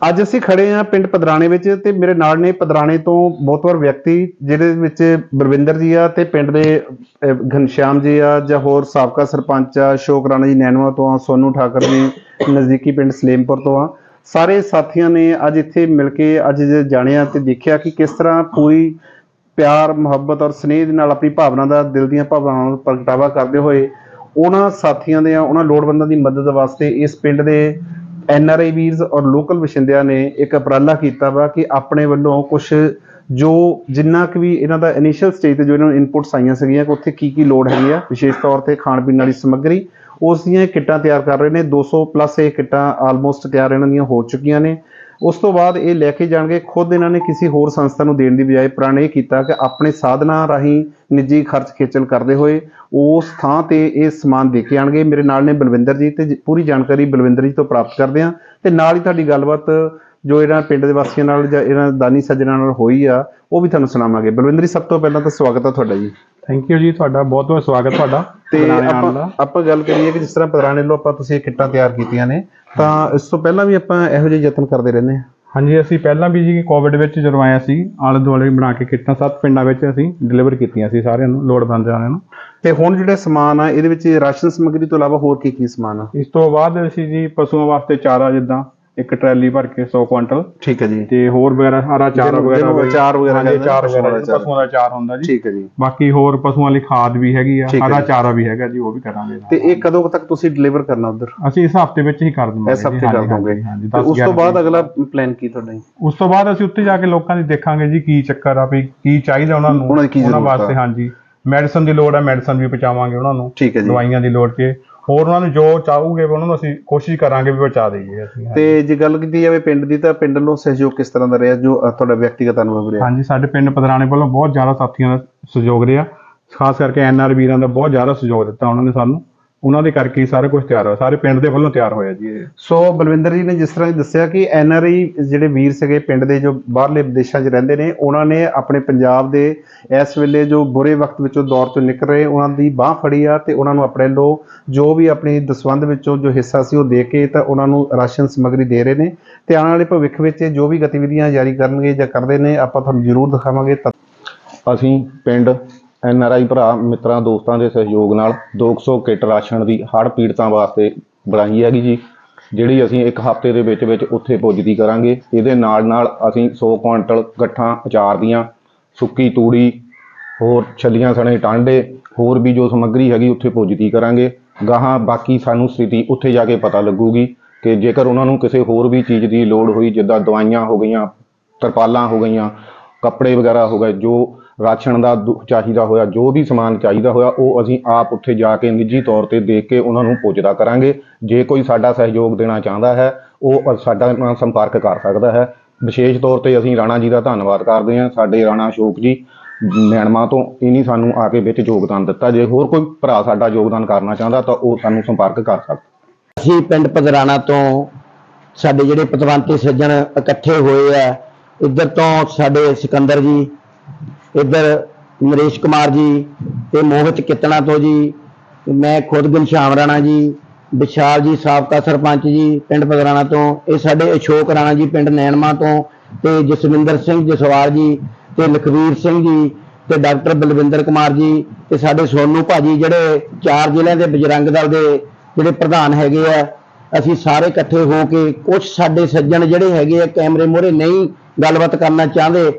ਅੱਜ ਅਸੀਂ ਖੜੇ ਆ ਪਿੰਡ ਪਦਰਾਣੇ ਵਿੱਚ ਤੇ ਮੇਰੇ ਨਾਲ ਨੇ ਪਦਰਾਣੇ ਤੋਂ ਬਹੁਤ ਵਾਰ ਵਿਅਕਤੀ, ਜਿਹਦੇ ਵਿੱਚ ਬਰਵਿੰਦਰ ਜੀ ਆ ਤੇ ਪਿੰਡ ਦੇ ਘਨਸ਼ਿਆਮ ਜੀ ਆ ਜਾਂ ਹੋਰ ਸਾਬਕਾ ਸਰਪੰਚ ਆ, ਅਸ਼ੋਕ ਰਾਣਾ ਜੀ ਨੈਨਵਾ ਤੋਂ ਆ, ਸੋਨੂ ਠਾਕਰ ਜੀ ਨਜ਼ਦੀਕੀ ਪਿੰਡ ਸਲੇਮਪੁਰ ਤੋਂ ਆ। ਸਾਰੇ ਸਾਥੀਆਂ ਨੇ ਅੱਜ ਇੱਥੇ ਮਿਲ ਕੇ ਅੱਜ ਜਾਣਿਆ ਤੇ ਦੇਖਿਆ ਕਿ ਕਿਸ ਤਰ੍ਹਾਂ ਪੂਰੀ ਪਿਆਰ, ਮੁਹੱਬਤ ਔਰ ਸਨੇਹ ਦੇ ਨਾਲ ਆਪਣੀ ਭਾਵਨਾ ਦਾ ਦਿਲ ਦੀਆਂ ਭਾਵਨਾਵਾਂ ਦਾ ਪ੍ਰਗਟਾਵਾ ਕਰਦੇ ਹੋਏ ਉਹਨਾਂ ਸਾਥੀਆਂ ਦੇ ਉਹਨਾਂ ਲੋੜਵੰਦਾਂ ਦੀ ਮਦਦ ਵਾਸਤੇ ਇਸ ਪਿੰਡ ਦੇ ਐਨ ਆਰ ਆਈ ਵੀਰਸ ਔਰ ਲੋਕਲ ਵਸਿੰਦਿਆਂ ਨੇ ਇੱਕ ਉਪਰਾਲਾ ਕੀਤਾ ਵਾ ਕਿ ਆਪਣੇ ਵੱਲੋਂ ਕੁਝ ਜੋ ਜਿੰਨਾ ਕੁ ਵੀ ਇਹਨਾਂ ਦਾ ਇਨੀਸ਼ੀਅਲ ਸਟੇਜ ਤੇ ਜੋ ਇਹਨਾਂ ਨੂੰ ਇਨਪੁਟਸ ਆਈਆਂ ਸੀਗੀਆਂ ਕਿ ਉੱਥੇ ਕੀ ਕੀ ਲੋੜ ਹੈਗੀ ਆ, ਵਿਸ਼ੇਸ਼ ਤੌਰ ਤੇ ਖਾਣ ਪੀਣ ਵਾਲੀ ਸਮੱਗਰੀ, ਉਸ ਦੀਆਂ ਕਿੱਟਾਂ ਤਿਆਰ ਕਰ ਰਹੇ ਨੇ 200 ਪਲੱਸ ਇਹ ਕਿੱਟਾਂ ਆਲਮੋਸਟ ਤਿਆਰ ਇਹਨਾਂ ਦੀਆਂ ਹੋ ਚੁੱਕੀਆਂ ਨੇ। ਉਸ ਤੋਂ ਬਾਅਦ ਇਹ ਲੈ ਕੇ ਜਾਣਗੇ, ਖੁਦ ਇਹਨਾਂ ਨੇ ਕਿਸੇ ਹੋਰ ਸੰਸਥਾ ਨੂੰ ਦੇਣ ਦੀ ਬਜਾਏ ਪ੍ਰਣ ਇਹ ਕੀਤਾ ਕਿ ਆਪਣੇ ਸਾਧਨਾਂ ਰਾਹੀਂ ਨਿੱਜੀ ਖਰਚ ਖੇਚਲ ਕਰਦੇ ਹੋਏ ਉਸ ਥਾਂ ਤੇ ਇਹ ਸਮਾਨ ਦੇ ਕੇ ਆਣਗੇ। ਮੇਰੇ ਨਾਲ ਨੇ ਬਲਵਿੰਦਰ ਜੀ ਤੇ ਜ- ਪੂਰੀ ਜਾਣਕਾਰੀ ਬਲਵਿੰਦਰ ਜੀ ਤੋਂ ਪ੍ਰਾਪਤ ਕਰਦੇ ਹਾਂ ਤੇ ਨਾਲ ਹੀ ਤੁਹਾਡੀ ਗੱਲਬਾਤ ਜੋ ਇਹਨਾਂ ਪਿੰਡ ਦੇ ਵਾਸੀਆਂ ਨਾਲ ਜਾਂ ਇਹਨਾਂ ਦਾਨੀ ਸੱਜਣਾ ਨਾਲ ਹੋਈ ਆ ਉਹ ਵੀ ਤੁਹਾਨੂੰ ਸੁਣਾਵਾਂਗੇ। ਬਲਵਿੰਦਰ ਜੀ ਸਭ ਤੋਂ ਪਹਿਲਾਂ ਤਾਂ ਸਵਾਗਤ ਹੈ ਤੁਹਾਡਾ ਜੀ। ਥੈਂਕ ਯੂ ਜੀ ਤੁਹਾਡਾ ਬਹੁਤ ਬਹੁਤ ਸਵਾਗਤ ਤੁਹਾਡਾ ਤੇ ਆਪਾਂ ਆਪਾਂ ਗੱਲ ਕਰੀਏ ਕਿ ਜਿਸ ਤਰ੍ਹਾਂ ਪਧਰਾਣੇ ਲੋ ਆਪਾਂ ਤੁਸੀਂ ਕਿੱਟਾਂ ਤਿਆਰ ਕੀਤੀਆਂ ਨੇ ਤਾਂ ਇਸ ਤੋਂ ਪਹਿਲਾਂ ਵੀ ਆਪਾਂ ਇਹੋ ਜਿਹੇ ਯਤਨ ਕਰਦੇ ਰਹਿੰਦੇ ਹਾਂ। ਹਾਂਜੀ ਅਸੀਂ ਪਹਿਲਾਂ ਵੀ ਜੀ ਕੋਵਿਡ ਵਿੱਚ ਜਦੋਂ ਆਇਆ ਸੀ ਆਲੇ ਦੁਆਲੇ ਬਣਾ ਕੇ ਕਿੱਟਾਂ ਸੱਤ ਪਿੰਡਾਂ ਵਿੱਚ ਅਸੀਂ ਡਿਲੀਵਰ ਕੀਤੀਆਂ ਸੀ ਸਾਰਿਆਂ ਨੂੰ ਲੋੜਵੰਦ ਵਾਲਿਆਂ ਨੂੰ। ਤੇ ਹੁਣ ਜਿਹੜੇ ਸਮਾਨ ਆ ਇਹਦੇ ਵਿੱਚ ਰਾਸ਼ਨ ਸਮੱਗਰੀ ਤੋਂ ਇਲਾਵਾ ਹੋਰ ਕੀ ਕੀ ਸਮਾਨ ਆ? ਇਸ ਤੋਂ ਬਾਅਦ ਅਸੀਂ ਜੀ ਪਸ਼ੂਆਂ ਵਾਸਤੇ ਚਾਰਾ ਜਿੱਦਾਂ ਇੱਕ ਟਰੈਲੀ ਭਰ ਕੇ 100 ਕੁਇੰਟਲ ਠੀਕ ਹੈ ਜੀ। ਤੇ ਹੋਰ ਵਗੈਰਾ ਹਰਾ ਚਾਰਾ ਜਿਹਨੂੰ- ਵਗੈਰਾ ਜਿਹਨੂੰ ਹੋਵੇ। ਅਚਾਰ ਵਗੈਰਾ ਹਾਂਜੀ ਕਹਿੰਦੇ ਚਾਰ ਪਸ਼ੂਆਂ ਦਾ ਵਗੈਰਾ ਅਚਾਰ। ਪਸ਼ੂਆਂ ਦਾ ਚਾਰ ਹੁੰਦਾ ਜੀ। ਠੀਕ ਹੈ ਜੀ। ਬਾਕੀ ਹੋਰ ਪਸ਼ੂਆਂ ਲਈ ਖਾਦ ਵੀ ਹੈਗੀ ਆ ਠੀਕ ਹੈ ਹਰਾ ਜੀ। ਚਾਰਾ ਵੀ ਹੈਗਾ ਜੀ ਉਹ ਵੀ ਕਰਾਂਗੇ ਤੇ ਇਹ ਕਦੋਂ ਤੱਕ ਤੁਸੀਂ ਡਿਲੀਵਰ ਕਰਨਾ ਉਧਰ? ਅਸੀਂ ਇਸ ਹਫ਼ਤੇ ਵਿੱਚ ਹੀ ਕਰ ਦਵਾਂਗੇ ਇਸ ਹਫ਼ਤੇ ਕਰ ਦੋਗੇ। ਹਾਂਜੀ ਤੇ 10 ਉਸ ਤੋਂ ਬਾਅਦ ਅਗਲਾ ਪਲਾਨ ਕੀ ਤੁਹਾਡਾ ਜੀ? ਉਸ ਤੋਂ ਬਾਅਦ ਅਸੀਂ ਉੱਥੇ ਜਾ ਕੇ ਲੋਕਾਂ ਦੀ ਦੇਖਾਂਗੇ ਜੀ ਕੀ ਚੱਕਰ ਆ ਵੀ ਕੀ ਚਾਹੀਦਾ ਉਹਨਾਂ ਨੂੰ ਉਹਨਾਂ ਦੀ ਕੀ ਜ਼ਰੂਰਤ ਆ। ਵਾਸਤੇ ਹਾਂਜੀ। ਮੈਡੀਸਨ ਦੀ ਲੋੜ ਹੈ ਮੈਡੀਸਨ ਵੀ ਪਹੁੰਚਾਵਾਂਗੇ ਉਹਨਾਂ ਨੂੰ ਠੀਕ ਹੈ ਜੀ। ਦਵਾਈਆਂ ਦੀ ਲੋੜ ਤੇ। ਹੋਰ ਉਹਨਾਂ ਨੂੰ ਜੋ ਚਾਹੂਗੇ ਉਹਨਾਂ ਨੂੰ ਅਸੀਂ ਕੋਸ਼ਿਸ਼ ਕਰਾਂਗੇ ਵੀ ਪਹੁੰਚਾ ਦੇਈਏ ਅਸੀਂ ਤੇ ਜੇ ਗੱਲ ਕੀਤੀ ਜਾਵੇ ਪਿੰਡ ਦੀ ਤਾਂ ਪਿੰਡ ਵੱਲੋਂ ਸਹਿਯੋਗ ਕਿਸ ਤਰ੍ਹਾਂ ਦਾ ਰਿਹਾ ਜੋ ਤੁਹਾਡਾ ਵਿਅਕਤੀਗਤ ਅਨੁਭਵ ਰਿਹਾ? ਹਾਂਜੀ ਸਾਡੇ ਪਿੰਡ ਪਧਰਾਣੇ ਵੱਲੋਂ ਬਹੁਤ ਜ਼ਿਆਦਾ ਸਾਥੀਆਂ ਦਾ ਸਹਿਯੋਗ ਰਿਹਾ ਖਾਸ ਕਰਕੇ ਐਨਆਰ ਵੀਰਾਂ ਦਾ ਬਹੁਤ ਜ਼ਿਆਦਾ ਸਹਿਯੋਗ ਦਿੱਤਾ ਉਹਨਾਂ ਨੇ ਸਾਨੂੰ। ਉਹਨਾਂ ਦੇ ਕਰਕੇ ਹੀ ਸਾਰਾ ਕੁਝ ਤਿਆਰ ਹੋਇਆ ਸਾਰੇ ਪਿੰਡ ਦੇ ਵੱਲੋਂ ਤਿਆਰ ਹੋਇਆ ਜੀ ਇਹ। ਸੋ ਬਲਵਿੰਦਰ ਜੀ ਨੇ ਜਿਸ ਤਰ੍ਹਾਂ ਦੱਸਿਆ ਕਿ ਐਨ ਆਰ ਆਈ ਜਿਹੜੇ ਵੀਰ ਸੀਗੇ ਪਿੰਡ ਦੇ ਜੋ ਬਾਹਰਲੇ ਵਿਦੇਸ਼ਾਂ 'ਚ ਰਹਿੰਦੇ ਨੇ ਉਹਨਾਂ ਨੇ ਆਪਣੇ ਪੰਜਾਬ ਦੇ ਇਸ ਵੇਲੇ ਜੋ ਬੁਰੇ ਵਕਤ ਵਿੱਚੋਂ ਦੌਰ ਤੋਂ ਨਿਕਲ ਰਹੇ ਉਹਨਾਂ ਦੀ ਬਾਹ ਫੜੀ ਆ ਤੇ ਉਹਨਾਂ ਨੂੰ ਆਪਣੇ ਲੋ ਜੋ ਵੀ ਆਪਣੀ ਦਸਵੰਧ ਵਿੱਚੋਂ ਜੋ ਹਿੱਸਾ ਸੀ ਉਹ ਦੇ ਕੇ ਤਾਂ ਉਹਨਾਂ ਨੂੰ ਰਾਸ਼ਨ ਸਮੱਗਰੀ ਦੇ ਰਹੇ ਨੇ। ਤੇ ਆਉਣ ਵਾਲੇ ਭਵਿੱਖ ਵਿੱਚ ਜੋ ਵੀ ਗਤੀਵਿਧੀਆਂ ਜਾਰੀ ਕਰਨਗੇ ਜਾਂ ਕਰਦੇ ਨੇ ਆਪਾਂ ਤੁਹਾਨੂੰ ਜ਼ਰੂਰ ਦਿਖਾਵਾਂਗੇ। ਤਾਂ ਅਸੀਂ ਪਿੰਡ ਐਨ ਆਰ ਆਈ ਭਰਾ, ਮਿੱਤਰਾਂ, ਦੋਸਤਾਂ ਦੇ ਸਹਿਯੋਗ ਨਾਲ 200 ਕਿੱਟ ਰਾਸ਼ਨ ਦੀ ਹੜ੍ਹ ਪੀੜਤਾਂ ਵਾਸਤੇ ਬਣਾਈ ਹੈਗੀ ਜੀ, ਜਿਹੜੀ ਅਸੀਂ ਇੱਕ ਹਫ਼ਤੇ ਦੇ ਵਿੱਚ ਵਿੱਚ ਉੱਥੇ ਪੁੱਜਦੀ ਕਰਾਂਗੇ। ਇਹਦੇ ਨਾਲ ਨਾਲ ਅਸੀਂ 100 ਕੁਇੰਟਲ ਗੱਠਾਂ ਅਚਾਰ ਦੀਆਂ, ਸੁੱਕੀ ਤੂੜੀ, ਹੋਰ ਛੱਲੀਆਂ ਸਣੇ ਟਾਂਡੇ, ਹੋਰ ਵੀ ਜੋ ਸਮੱਗਰੀ ਹੈਗੀ ਉੱਥੇ ਪੁੱਜਦੀ ਕਰਾਂਗੇ। ਗਾਹਾਂ ਬਾਕੀ ਸਾਨੂੰ ਸਥਿਤੀ ਉੱਥੇ ਜਾ ਕੇ ਪਤਾ ਲੱਗੂਗੀ ਕਿ ਜੇਕਰ ਉਹਨਾਂ ਨੂੰ ਕਿਸੇ ਹੋਰ ਵੀ ਚੀਜ਼ ਦੀ ਲੋੜ ਹੋਈ, ਜਿੱਦਾਂ ਦਵਾਈਆਂ ਹੋ ਗਈਆਂ, ਤਰਪਾਲਾਂ ਹੋ ਗਈਆਂ, ਕੱਪੜੇ ਵਗੈਰਾ ਹੋ ਗਏ, ਜੋ ਰਾਸ਼ਨ ਦਾ ਦੁ- ਚਾਹੀਦਾ ਹੋਇਆ, ਜੋ ਵੀ ਸਮਾਨ ਚਾਹੀਦਾ ਹੋਇਆ, ਉਹ ਅਸੀਂ ਆਪ ਉੱਥੇ ਜਾ ਕੇ ਨਿੱਜੀ ਤੌਰ ਤੇ ਦੇਖ ਕੇ ਉਹਨਾਂ ਨੂੰ ਪੁੱਜਦਾ ਕਰਾਂਗੇ। ਜੇ ਕੋਈ ਸਾਡਾ ਸਹਿਯੋਗ ਦੇਣਾ ਚਾਹੁੰਦਾ ਹੈ, ਉਹ ਸਾਡਾ ਨਾਲ ਸੰਪਰਕ ਕਰ ਸਕਦਾ ਹੈ। ਵਿਸ਼ੇਸ਼ ਤੌਰ ਤੇ ਅਸੀਂ ਰਾਣਾ ਜੀ ਦਾ ਧੰਨਵਾਦ ਕਰਦੇ ਹਾਂ। ਸਾਡੇ ਰਾਣਾ ਅਸ਼ੋਕ ਜੀ ਮੈਣਮਾ ਤੋਂ ਇਨੀ ਸਾਨੂੰ ਆ ਕੇ ਵਿੱਚ ਯੋਗਦਾਨ ਦਿੱਤਾ। ਜੇ ਹੋਰ ਕੋਈ ਭਰਾ ਸਾਡਾ ਯੋਗਦਾਨ ਕਰਨਾ ਚਾਹੁੰਦਾ, ਤਾਂ ਉਹ ਸਾਨੂੰ ਸੰਪਰਕ ਕਰ ਸਕਦਾ। ਅਸੀਂ ਪਿੰਡ ਪਦਰਾਣਾ ਤੋਂ ਸਾਡੇ ਜਿਹੜੇ ਪਤਵੰਤੇ ਸੱਜਣ ਇਕੱਠੇ ਹੋਏ ਆ। ਇੱਧਰ ਤੋਂ ਸਾਡੇ ਸਿਕੰਦਰ ਜੀ ਇੱਧਰ ਨਰੇਸ਼ ਕੁਮਾਰ ਜੀ ਤੇ ਮੋਹਿਤ ਕਿਤਣਾ ਤੋਂ ਜੀ ਮੈਂ ਖੁਦ ਘਨਸ਼ਾਮ ਰਾਣਾ ਜੀ, ਵਿਸ਼ਾਲ ਜੀ, ਸਾਬਕਾ ਸਰਪੰਚ ਜੀ, ਪਿੰਡ ਪਦਰਾਣਾ ਤੋਂ, ਇਹ ਸਾਡੇ ਅਸ਼ੋਕ ਰਾਣਾ ਜੀ, ਪਿੰਡ ਨੈਣਮਾ ਤੋਂ, ਤੇ ਜਸਵਿੰਦਰ ਸਿੰਘ ਜਸਵਾਲ ਜੀ, ਤੇ ਲਖਵੀਰ ਸਿੰਘ ਜੀ, ਤੇ ਡਾਕਟਰ ਬਲਵਿੰਦਰ ਕੁਮਾਰ ਜੀ, ਤੇ ਸਾਡੇ ਸੋਨੂ ਭਾਜੀ ਜਿਹੜੇ ਚਾਰ ਜ਼ਿਲ੍ਹਿਆਂ ਦੇ ਬਜਰੰਗ ਦਲ ਦੇ ਜਿਹੜੇ ਪ੍ਰਧਾਨ ਹੈਗੇ ਆ, ਅਸੀਂ ਸਾਰੇ ਇਕੱਠੇ ਹੋ ਕੇ ਕੁਝ ਸਾਡੇ ਸੱਜਣ ਜਿਹੜੇ ਹੈਗੇ ਆ, ਕੈਮਰੇ ਮੂਹਰੇ ਨਹੀਂ ਗੱਲਬਾਤ ਕਰਨਾ ਚਾਹੁੰਦੇ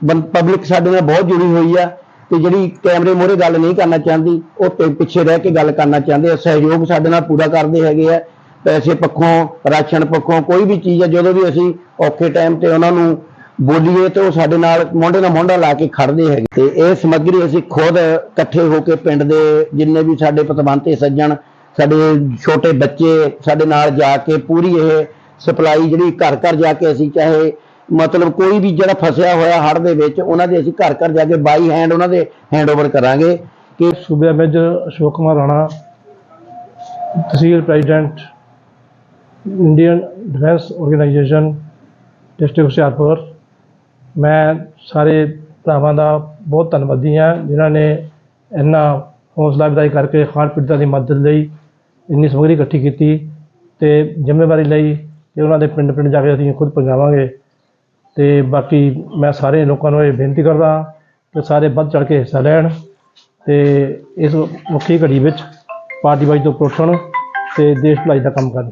ਪਬਲਿਕ ਸਾਡੇ ਨਾਲ ਬਹੁਤ ਜੁੜੀ ਹੋਈ ਆ ਤੇ ਜਿਹੜੀ ਕੈਮਰੇ ਮੂਹਰੇ ਗੱਲ ਨਹੀਂ ਕਰਨਾ ਚਾਹੁੰਦੀ, ਉਹ ਤੇ ਪਿੱਛੇ ਰਹਿ ਕੇ ਗੱਲ ਕਰਨਾ ਚਾਹੁੰਦੇ ਆ। ਸਹਿਯੋਗ ਸਾਡੇ ਨਾਲ ਪੂਰਾ ਕਰਦੇ ਹੈਗੇ ਆ। ਪੈਸੇ ਪੱਖੋਂ, ਰਾਸ਼ਨ ਪੱਖੋਂ, ਕੋਈ ਵੀ ਚੀਜ਼ ਆ, ਜਦੋਂ ਵੀ ਅਸੀਂ ਔਖੇ ਟਾਈਮ ਤੇ ਉਹਨਾਂ ਨੂੰ ਬੋਲੀਏ ਤੇ ਉਹ ਸਾਡੇ ਨਾਲ ਮੋਢੇ ਨਾਲ ਮੋਢਾ ਲਾ ਕੇ ਖੜਦੇ ਹੈਗੇ। ਤੇ ਇਹ ਸਮੱਗਰੀ ਅਸੀਂ ਖੁਦ ਇਕੱਠੇ ਹੋ ਕੇ ਪਿੰਡ ਦੇ ਜਿੰਨੇ ਵੀ ਸਾਡੇ ਪਤਵੰਤੇ ਸੱਜਣ, ਸਾਡੇ ਛੋਟੇ ਬੱਚੇ ਸਾਡੇ ਨਾਲ ਜਾ ਕੇ ਪੂਰੀ ਇਹ ਸਪਲਾਈ ਜਿਹੜੀ ਘਰ ਘਰ ਜਾ ਕੇ ਅਸੀਂ ਚਾਹੇ ਮਤਲਬ ਕੋਈ ਵੀ ਜਿਹੜਾ ਫਸਿਆ ਹੋਇਆ ਹੜ੍ਹ ਦੇ ਵਿੱਚ, ਉਹਨਾਂ ਦੇ ਅਸੀਂ ਘਰ ਘਰ ਜਾ ਕੇ ਬਾਈ ਹੈਂਡ ਉਹਨਾਂ ਦੇ ਹੈਂਡਓਵਰ ਕਰਾਂਗੇ ਕਿ ਸੂਬੇ major Ashok Kumar Rana, tehsil president Indian defence organisation district Hoshiarpur. ਮੈਂ ਸਾਰੇ ਭਰਾਵਾਂ ਦਾ ਬਹੁਤ ਧੰਨਵਾਦੀ ਹਾਂ, ਜਿਨ੍ਹਾਂ ਨੇ ਇੰਨਾ ਹੌਸਲਾ ਅਫਜ਼ਾਈ ਕਰਕੇ ਖਾਣ ਪੀੜਤਾਂ ਦੀ ਮਦਦ ਲਈ ਇੰਨੀ ਸਮੱਗਰੀ ਇਕੱਠੀ ਕੀਤੀ ਤੇ ਜ਼ਿੰਮੇਵਾਰੀ ਲਈ ਤੇ ਉਹਨਾਂ ਦੇ ਪਿੰਡ ਪਿੰਡ ਜਾ ਕੇ ਅਸੀਂ ਖੁਦ ਪਹੁੰਚਾਵਾਂਗੇ ਤੇ ਬਾਕੀ ਮੈਂ ਸਾਰੇ ਲੋਕਾਂ ਨੂੰ ਇਹ ਬੇਨਤੀ ਕਰਦਾ ਹਾਂ ਕਿ ਸਾਰੇ ਵੱਧ ਚੜ ਕੇ ਹਿੱਸਾ ਲੈਣ ਤੇ ਇਸ ਮੁੱਖੀ ਘੜੀ ਵਿੱਚ ਪਾਰਟੀਬਾਜ਼ੀ ਤੋਂ ਪੁੱਛਣ ਤੇ ਦੇਸ਼ ਭਲਾਈ ਦਾ ਕੰਮ ਕਰਨ।